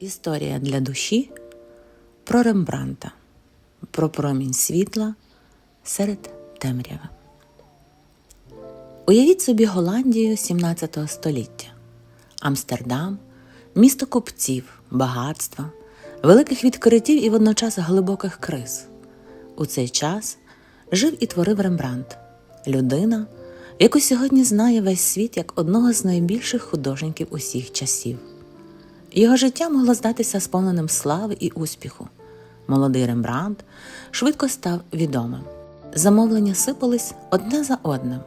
Історія для душі про Рембранта, про промінь світла серед темряви. Уявіть собі Голландію 17 століття, Амстердам, місто купців, багатства, великих відкриттів і водночас глибоких криз. У цей час жив і творив Рембрандт, людина, яку сьогодні знає весь світ як одного з найбільших художників усіх часів. Його життя могло здатися сповненим слави і успіху. Молодий Рембрандт швидко став відомим. Замовлення сипались одне за одним.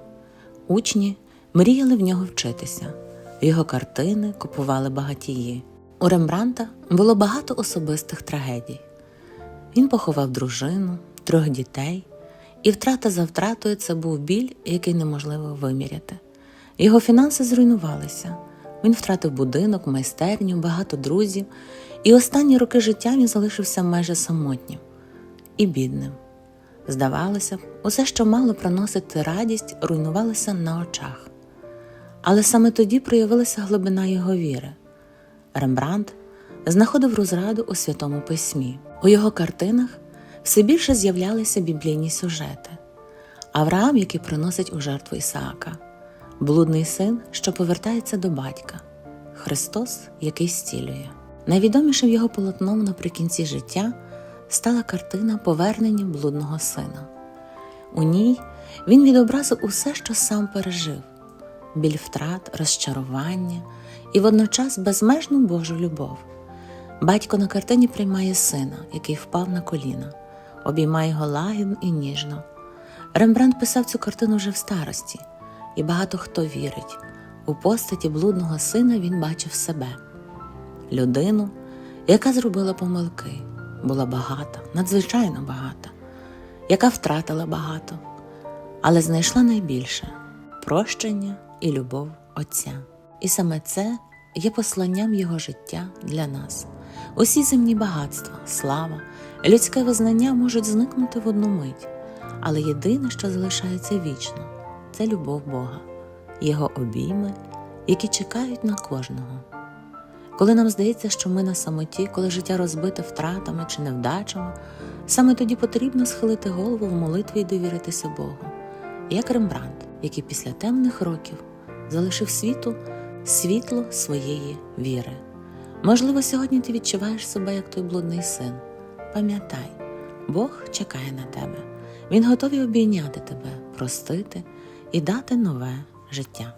Учні мріяли в нього вчитися. Його картини купували багатії. У Рембранта було багато особистих трагедій. Він поховав дружину, трьох дітей, і втрата за втратою це був біль, який неможливо виміряти. Його фінанси зруйнувалися. Він втратив будинок, майстерню, багато друзів, і останні роки життя він залишився майже самотнім і бідним. Здавалося б, усе, що мало приносити радість, руйнувалося на очах. Але саме тоді проявилася глибина його віри. Рембрандт знаходив розраду у святому письмі. У його картинах все більше з'являлися біблійні сюжети. Авраам, який приносить у жертву Ісаака, блудний син, що повертається до батька, Христос, який зцілює. Найвідомішим його полотном наприкінці життя стала картина повернення блудного сина. У ній він відобразив усе, що сам пережив: біль втрат, розчарування і водночас безмежну Божу любов. Батько на картині приймає сина, який впав на коліна, обіймає його лагідно і ніжно. Рембрандт писав цю картину вже в старості, і багато хто вірить. У постаті блудного сина він бачив себе, людину, яка зробила помилки, була багата, надзвичайно багата, яка втратила багато, але знайшла найбільше прощення і любов Отця. І саме це є посланням його життя для нас. Усі земні багатства, слава, людське визнання можуть зникнути в одну мить, але єдине, що залишається вічно, це любов Бога, Його обійми, які чекають на кожного. Коли нам здається, що ми на самоті, коли життя розбите втратами чи невдачами, саме тоді потрібно схилити голову в молитві і довіритися Богу, як Рембрандт, який після темних років залишив світу світло своєї віри. Можливо, сьогодні ти відчуваєш себе як той блудний син. Пам'ятай, Бог чекає на тебе. Він готовий обійняти тебе, простити і дати нове життя.